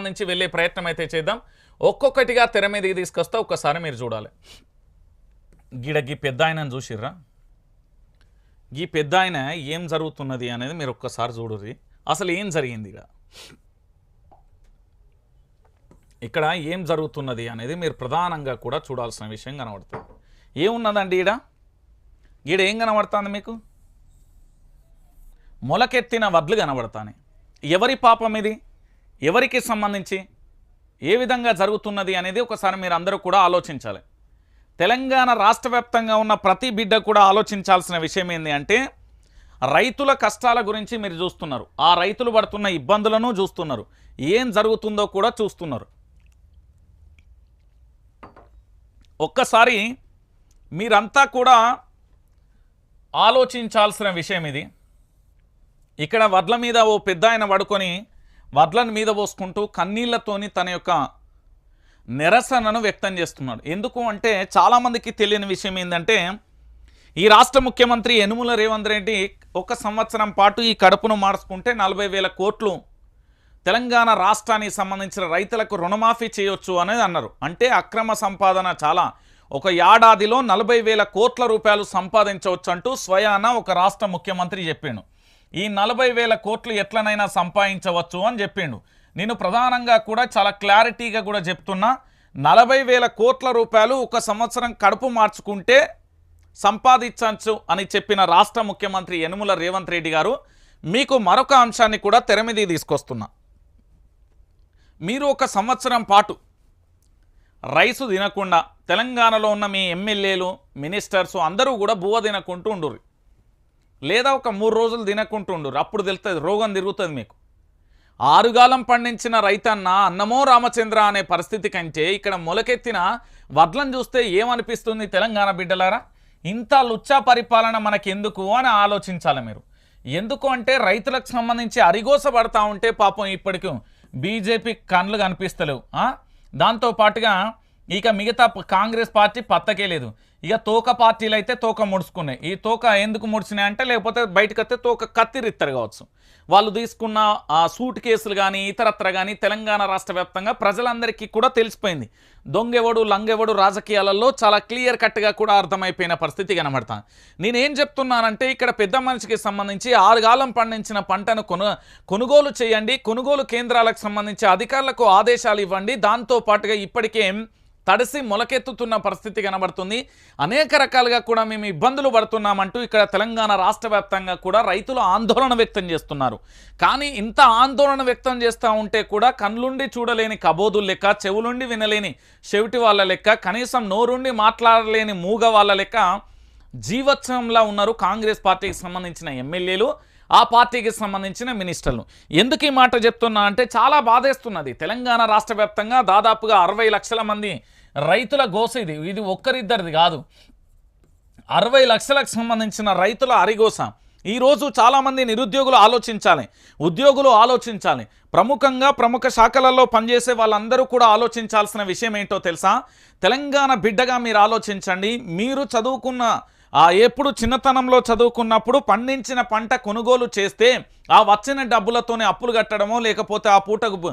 సంబంధించి వెళ్ళే ప్రయత్నం అయితే చేద్దాం. ఒక్కొక్కటిగా తెర మీదకి తీసుకొస్తే ఒక్కసారి మీరు చూడాలి. గీడ గీ పెద్ద ఆయనను చూసిర్రా? ఈ పెద్ద ఆయన ఏం జరుగుతున్నది అనేది మీరు ఒక్కసారి చూడుర్రి. అసలు ఏం జరిగింది ఇక? ఇక్కడ ఏం జరుగుతున్నది అనేది మీరు ప్రధానంగా కూడా చూడాల్సిన విషయం కనబడుతుంది. ఏమున్నదండి ఈడ? ఈడ ఏం కనబడుతుంది మీకు? మొలకెత్తిన వడ్లు కనబడతాయి ఎవరి పాపం ఇది? ఎవరికి సంబంధించి ఏ విధంగా జరుగుతున్నది అనేది ఒకసారి మీరు అందరూ కూడా ఆలోచించాలి. తెలంగాణ రాష్ట్ర ఉన్న ప్రతి బిడ్డ కూడా ఆలోచించాల్సిన విషయం ఏంటి అంటే రైతుల కష్టాల గురించి మీరు చూస్తున్నారు. ఆ రైతులు పడుతున్న ఇబ్బందులను చూస్తున్నారు. ఏం జరుగుతుందో కూడా చూస్తున్నారు. ఒక్కసారి మీరంతా కూడా ఆలోచించాల్సిన విషయం ఇది. ఇక్కడ వడ్ల మీద ఓ పెద్ద ఆయన పడుకొని వడ్లను మీద పోసుకుంటూ కన్నీళ్ళతోని తన యొక్క నిరసనను వ్యక్తం చేస్తున్నాడు. ఎందుకు అంటే చాలామందికి తెలియని విషయం ఏంటంటే ఈ రాష్ట్ర ముఖ్యమంత్రి యనుమల రేవంత్ రెడ్డి ఒక సంవత్సరం పాటు ఈ కడుపును మార్చుకుంటే నలభై వేల కోట్లు తెలంగాణ రాష్ట్రానికి సంబంధించిన రైతులకు రుణమాఫీ చేయొచ్చు అనేది అన్నారు. అంటే అక్రమ సంపాదన చాలా. ఒక ఏడాదిలో నలభై వేల కోట్ల రూపాయలు సంపాదించవచ్చు అంటూ స్వయాన ఒక రాష్ట్ర ముఖ్యమంత్రి చెప్పాను ఈ నలభై వేల కోట్లు ఎట్లనైనా సంపాదించవచ్చు అని చెప్పిండు. నేను ప్రధానంగా కూడా చాలా క్లారిటీగా కూడా చెప్తున్నా నలభై వేల కోట్ల రూపాయలు ఒక సంవత్సరం కడుపు మార్చుకుంటే సంపాదించవచ్చు అని చెప్పిన రాష్ట్ర ముఖ్యమంత్రి యనుమల రేవంత్ రెడ్డి గారు మీకు మరొక అంశాన్ని కూడా తెర మీద తీసుకొస్తున్నా. మీరు ఒక సంవత్సరం పాటు రైసు తినకుండా తెలంగాణలో ఉన్న మీ ఎమ్మెల్యేలు మినిస్టర్స్ అందరూ కూడా బువ్వ తినకుంటూ ఉండుర్రు. లేదా ఒక మూడు రోజులు తినకుంటుండు. అప్పుడు తెలుస్తుంది రోగం తిరుగుతుంది మీకు. ఆరుగాలం పండించిన రైతన్న అన్నమో రామచంద్ర అనే పరిస్థితి కంటే ఇక్కడ మొలకెత్తిన వడ్లను చూస్తే ఏమనిపిస్తుంది తెలంగాణ బిడ్డలారా? ఇంత లుచ్చా పరిపాలన మనకెందుకు అని ఆలోచించాలి మీరు. ఎందుకు అంటే రైతులకు సంబంధించి అరిగోసబడతా ఉంటే పాపం ఇప్పటికీ బీజేపీ కళ్ళు కనిపిస్తలేవు దాంతోపాటుగా దాంతో పాటుగా ఇక మిగతా కాంగ్రెస్ పార్టీ పత్తకే లేదు. ఇక తోక పార్టీలు అయితే తోక ముడుచుకున్నాయి. ఈ తోక ఎందుకు ముడిచినాయి అంటే లేకపోతే బయటకు వస్తే తోక కత్తిరిత్తరు కావచ్చు. వాళ్ళు తీసుకున్న ఆ సూట్ కేసులు కానీ ఇతరత్ర కానీ తెలంగాణ రాష్ట్ర వ్యాప్తంగా ప్రజలందరికీ కూడా తెలిసిపోయింది. దొంగెవడు లంగెవడు రాజకీయాలలో చాలా క్లియర్ కట్గా కూడా అర్థమైపోయిన పరిస్థితి కనబడతాను నేనేం చెప్తున్నానంటే ఇక్కడ పెద్ద మనిషికి సంబంధించి ఆరుగాలం పండించిన పంటను కొను కొనుగోలు చేయండి. కొనుగోలు కేంద్రాలకు సంబంధించి అధికారులకు ఆదేశాలు ఇవ్వండి. దాంతో పాటుగా ఇప్పటికే తడిసి మొలకెత్తుతున్న పరిస్థితి కనబడుతుంది. అనేక రకాలుగా కూడా మేము ఇబ్బందులు పడుతున్నామంటూ ఇక్కడ తెలంగాణ రాష్ట్ర వ్యాప్తంగా కూడా రైతులు ఆందోళన వ్యక్తం చేస్తున్నారు. కానీ ఇంత ఆందోళన వ్యక్తం చేస్తూ ఉంటే కూడా కళ్ళుండి చూడలేని కబోదులు లెక్క చెవులుండి వినలేని చెవిటి వాళ్ళ లెక్క కనీసం నోరుండి మాట్లాడలేని మూగ వాళ్ళ లెక్క జీవోత్సవంలా ఉన్నారు కాంగ్రెస్ పార్టీకి సంబంధించిన ఎమ్మెల్యేలు ఆ పార్టీకి సంబంధించిన మినిస్టర్లు. ఎందుకు ఈ మాట చెప్తున్నా అంటే చాలా బాధేస్తున్నది. తెలంగాణ రాష్ట్ర వ్యాప్తంగా దాదాపుగా అరవై లక్షల మంది రైతుల గోస ఇది. ఇది ఒక్కరిద్దరిది కాదు. అరవై లక్షలకు సంబంధించిన రైతుల అరిగోస. ఈరోజు చాలామంది నిరుద్యోగులు ఆలోచించాలి. ఉద్యోగులు ఆలోచించాలి. ప్రముఖంగా ప్రముఖ శాఖలలో పనిచేసే వాళ్ళందరూ కూడా ఆలోచించాల్సిన విషయం ఏంటో తెలుసా? తెలంగాణ బిడ్డగా మీరు ఆలోచించండి. మీరు చదువుకున్న ఎప్పుడు చిన్నతనంలో చదువుకున్నప్పుడు పండించిన పంట కొనుగోలు చేస్తే ఆ వచ్చిన డబ్బులతోనే అప్పులు కట్టడమో లేకపోతే ఆ పూటకు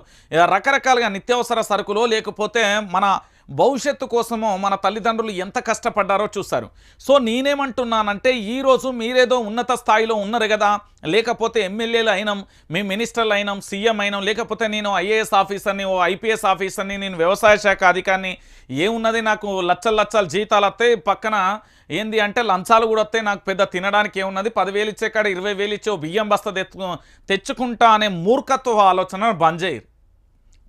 రకరకాలుగా నిత్యావసర సరుకులో లేకపోతే మన భవిష్యత్తు కోసమో మన తల్లిదండ్రులు ఎంత కష్టపడ్డారో చూస్తారు సో నేనేమంటున్నానంటే ఈరోజు మీరేదో ఉన్నత స్థాయిలో ఉన్నారు కదా లేకపోతే ఎమ్మెల్యేలు అయినాం మీ మినిస్టర్లు అయినాం సీఎం అయినాం లేకపోతే నేను ఐఏఎస్ ఆఫీసర్ని ఓ ఐపీఎస్ ఆఫీసర్ని నేను వ్యవసాయ శాఖ అధికారిని ఏమున్నది నాకు లచ్చలు లచ్చలు జీతాలు వస్తాయి పక్కన ఏంది అంటే లంచాలు కూడా వస్తాయి నాకు పెద్ద తినడానికి ఏమున్నది? పదివేలు ఇచ్చే కాడ ఇరవై వేలు ఇచ్చే బియ్యం బస్తా తెచ్చుకుంటా అనే మూర్ఖత్వ ఆలోచన బంద్ చేయరు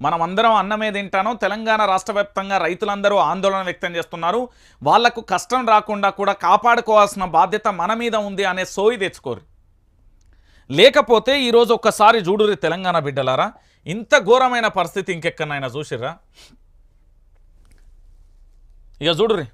మనం అందరం అన్నమే తింటాను తెలంగాణ రాష్ట్ర వ్యాప్తంగా రైతులందరూ ఆందోళన వ్యక్తం చేస్తున్నారు. వాళ్ళకు కష్టం రాకుండా కూడా కాపాడుకోవాల్సిన బాధ్యత మన మీద ఉంది అనే సోయి తెచ్చుకోరు. లేకపోతే ఈరోజు ఒక్కసారి చూడురి తెలంగాణ బిడ్డలారా ఇంత ఘోరమైన పరిస్థితి ఇంకెక్కడైనా చూసిర్రా? ఇక చూడురి